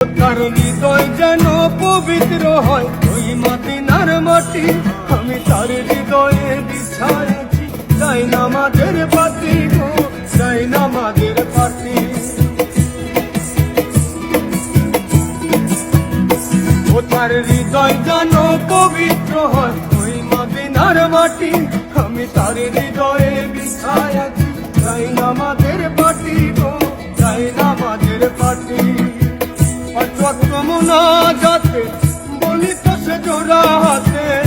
তার হৃদয় যেন পবিত্র হয়, ওই মাদিনার মাটি। আমি তার হৃদয়ে বিছায়েছি চাই না আমাদের পাতি গো চাই না আমাদের পাতি। ও তার হৃদয় যেন পবিত্র হয়, ওই মাদিনার মাটি। আমি তার হৃদয়ে বিছায়াছি চাই না যাতে বলি তো সে জোড়া হাতে।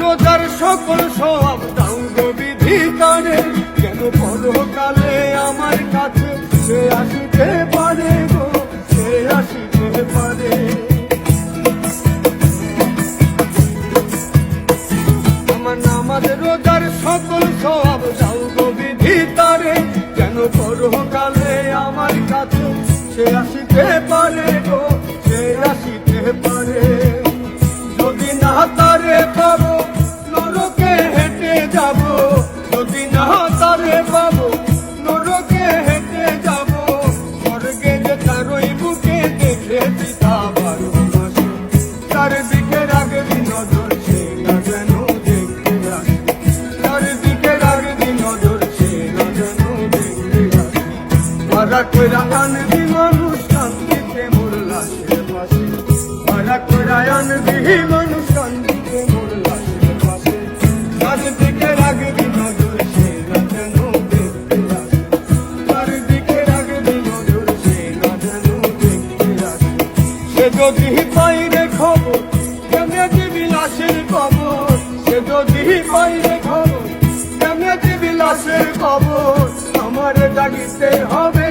রোজার সকল সব দাও বিধি করে কেন পরকালে আমার কাছে সে আসিতে পারে গো, সে আসিতে পারে। আমার নামাজ রোজার সকল সব দাও বিধি তারে কেন পরকালে আমার কাছে সে আসিতে পারে গো মারা কইরা আনবি মানুষ শান্তিতে মোর লাশের পাশে। মারা কইরা আনবি মানুষ শান্তিতে মোর লাশের পাশে। চারিদিকে রাখবি নজর, সে না দেখতে আসে। চারিদিকে রাখবি নজর, সে না দেখতে আসে। সে যদি বাইরে খবর, কেমনে দিবি লাশের খবর সে যদি বাইরে খবর, কেমনে দিবি লাশের খবর আমার ডাকিতে হবে